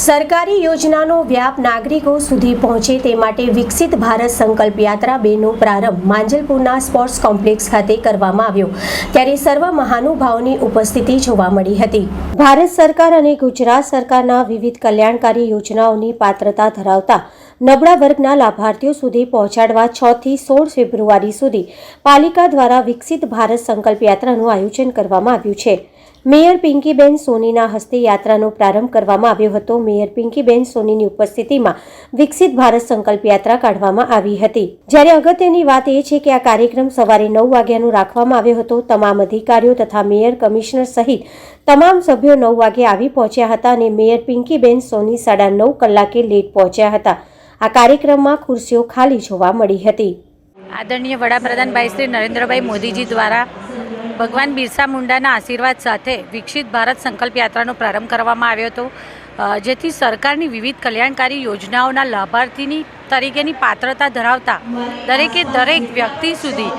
સરકારી યોજનાનો વ્યાપ નાગરિકો સુધી પહોંચે તે માટે વિકસિત ભારત સંકલ્પ યાત્રા બેનો પ્રારંભ માંજલપુરના સ્પોર્ટ્સ કોમ્પ્લેક્સ ખાતે કરવામાં આવ્યો, ત્યારે સર્વ મહાનુભાવોની ઉપસ્થિતિ જોવા મળી હતી. ભારત સરકાર અને ગુજરાત સરકારના વિવિધ કલ્યાણકારી યોજનાઓની પાત્રતા ધરાવતા નબળા વર્ગના લાભાર્થીઓ સુધી પહોંચાડવા છ થી સોળ ફેબ્રુઆરી સુધી પાલિકા દ્વારા વિકસિત ભારત સંકલ્પ યાત્રાનું આયોજન કરવામાં આવ્યું છે. મેયર પિંકીબેન સોનીના હસ્તે યાત્રાનો પ્રારંભ કરવામાં આવ્યો હતો. મેયર પિંકીબેન સોનીની ઉપસ્થિતિમાં વિકસિત ભારત સંકલ્પ યાત્રા કાઢવામાં આવી હતી. જ્યારે અગત્યની વાત એ છે કે આ કાર્યક્રમ સવારે નવ વાગ્યાનો રાખવામાં આવ્યો હતો. તમામ અધિકારીઓ તથા મેયર કમિશનર સહિત તમામ સભ્યો નવ વાગે આવી પહોંચ્યા હતા અને મેયર પિંકીબેન સોની સાડા નવ કલાકે લેટ પહોંચ્યા હતા. આ કાર્યક્રમમાં ખુરશીઓ ખાલી જોવા મળી હતી. આદરણીય વડાપ્રધાન ભાઈ શ્રી નરેન્દ્રભાઈ મોદીજી દ્વારા ભગવાન બિરસા મુંડાના આશીર્વાદ સાથે વિકસિત ભારત સંકલ્પ યાત્રાનો પ્રારંભ કરવામાં આવ્યો હતો. જેથી સરકારની વિવિધ કલ્યાણકારી યોજનાઓના લાભાર્થીની તરીકેની પાત્રતા ધરાવતા દરેકે દરેક વ્યક્તિ સુધી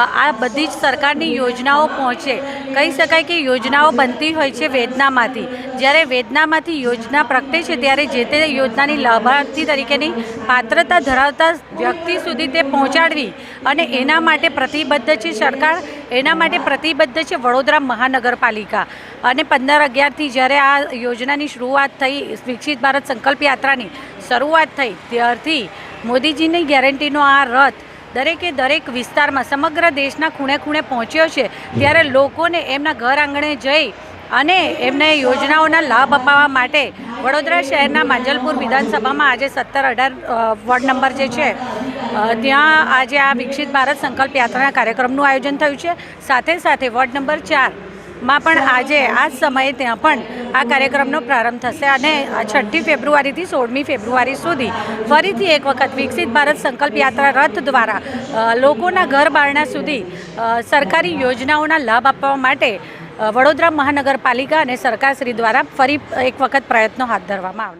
આ બધી જ સરકારની યોજનાઓ પહોંચે. કહી શકાય કે યોજનાઓ બનતી હોય છે વેદનામાંથી. જ્યારે વેદનામાંથી યોજના પ્રગટે છે, ત્યારે જે તે યોજનાની લાભાર્થી તરીકેની પાત્રતા ધરાવતા વ્યક્તિ સુધી તે પહોંચાડવી અને એના માટે પ્રતિબદ્ધ છે સરકાર, એના માટે પ્રતિબદ્ધ છે વડોદરા મહાનગરપાલિકા. અને પંદર અગિયારથી જ્યારે આ યોજનાની શરૂઆત થઈ, વિકસિત ભારત સંકલ્પ યાત્રાની શરૂઆત થઈ, ત્યારથી મોદીજીની ગેરંટીનો આ રથ દરેકે દરેક વિસ્તારમાં સમગ્ર દેશના ખૂણે ખૂણે પહોંચ્યો છે. ત્યારે લોકોને એમના ઘર આંગણે જઈ અને એમને યોજનાઓના લાભ અપાવવા માટે વડોદરા શહેરના માંજલપુર વિધાનસભામાં આજે સત્તર અઢાર વોર્ડ નંબર જે છે ત્યાં આજે આ વિકસિત ભારત સંકલ્પ યાત્રાના કાર્યક્રમનું આયોજન થયું છે. સાથે સાથે વોર્ડ નંબર ચાર માં પણ આજે, આ સમયે ત્યાં પણ આ કાર્યક્રમનો પ્રારંભ થશે અને છઠ્ઠી ફેબ્રુઆરીથી સોળમી ફેબ્રુઆરી સુધી ફરીથી એક વખત વિકસિત ભારત સંકલ્પ યાત્રા રથ દ્વારા લોકોના ઘર બારણા સુધી સરકારી યોજનાઓના લાભ આપવા માટે વડોદરા મહાનગરપાલિકા અને સરકારશ્રી દ્વારા ફરી એક વખત પ્રયત્નો હાથ ધરવામાં આવનાર